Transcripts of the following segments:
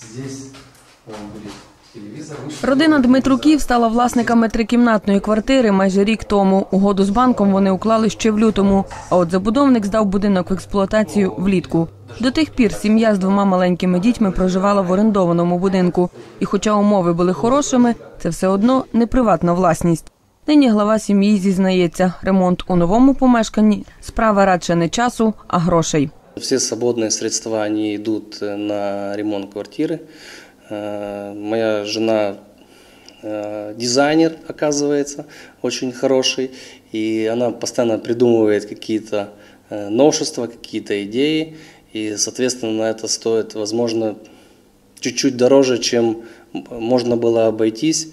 Здесь будет. Родина Дмитруків стала власниками трикімнатної квартири майже рік тому. Угоду з банком вони уклали ще в лютому. А от забудовник здав будинок в експлуатацію влітку. До тих пір сім'я з двома маленькими дітьми проживала в орендованому будинку. І хоча умови були хорошими, це все одно не приватна власність. Нині глава сім'ї зізнається, ремонт у новому помешканні справа радше не часу, а грошей. Все свободные средства, они идут э, на ремонт квартиры. Э, Моя жена э, дизайнер, оказывается, очень хороший, и она постоянно придумывает какие-то новшества, какие-то идеи, и, соответственно, это стоит, возможно, чуть-чуть дороже, чем можно было обойтись.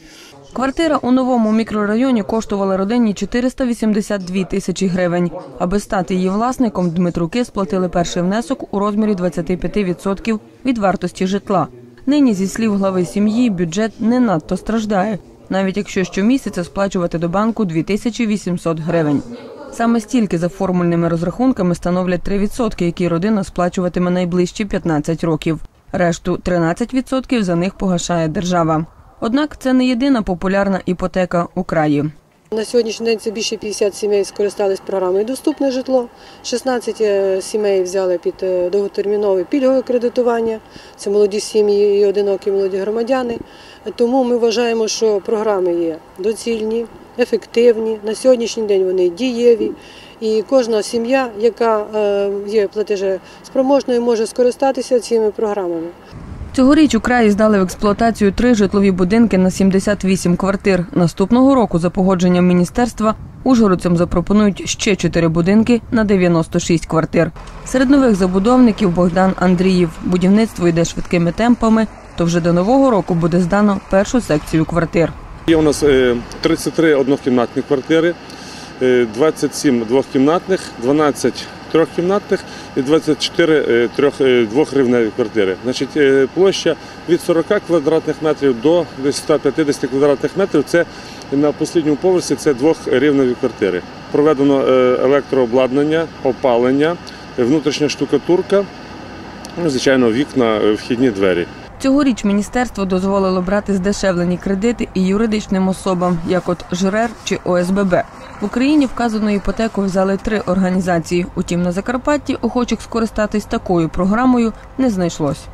Квартира у новому мікрорайоні коштувала родині 482 тисячі гривень. Аби стати її власником, Дмитруки сплатили перший внесок у розмірі 25% від вартості житла. Нині, зі слів глави сім'ї, бюджет не надто страждає, навіть якщо щомісяця сплачувати до банку 2800 гривень. Саме стільки за формульними розрахунками становлять 3%, які родина сплачуватиме найближчі 15 років. Решту 13% за них погашає держава. Однак це не єдина популярна іпотека у краї. На сьогоднішній день це більше 50 сімей скористались програмою Доступне житло. 16 е, сімей взяли під е, довготермінове пільгове кредитування. Це молоді сім'ї і одинокі молоді громадяни. Тому ми вважаємо, що програми є доцільні, ефективні. На сьогоднішній день вони дієві. І кожна сім'я, яка е, є платежеспроможною, може скористатися цими програмами. Цьогоріч у краї здали в експлуатацію три житлові будинки на 78 квартир. Наступного року, за погодженням міністерства, ужгородцям запропонують ще чотири будинки на 96 квартир. Серед нових забудовників Богдан Андріїв. Будівництво йде швидкими темпами, то вже до нового року буде здано першу секцію квартир. Є у нас е, 33 однокімнатні квартири, е, 27 двохкімнатних, 12 трьохкімнатних і 24 е, е, двохрівневі квартири. Значить, е, площа від 40 квадратних метрів до 150 квадратних метрів. Це на останньому поверсі це двохрівневі квартири. Проведено електрообладнання, опалення, внутрішня штукатурка, ну, звичайно, вікна, вхідні двері. Цьогоріч міністерство дозволило брати здешевлені кредити і юридичним особам, як от ЖРЕР чи ОСББ. В Україні вказану іпотеку взяли три організації. Утім, на Закарпатті охочих скористатись такою програмою не знайшлось.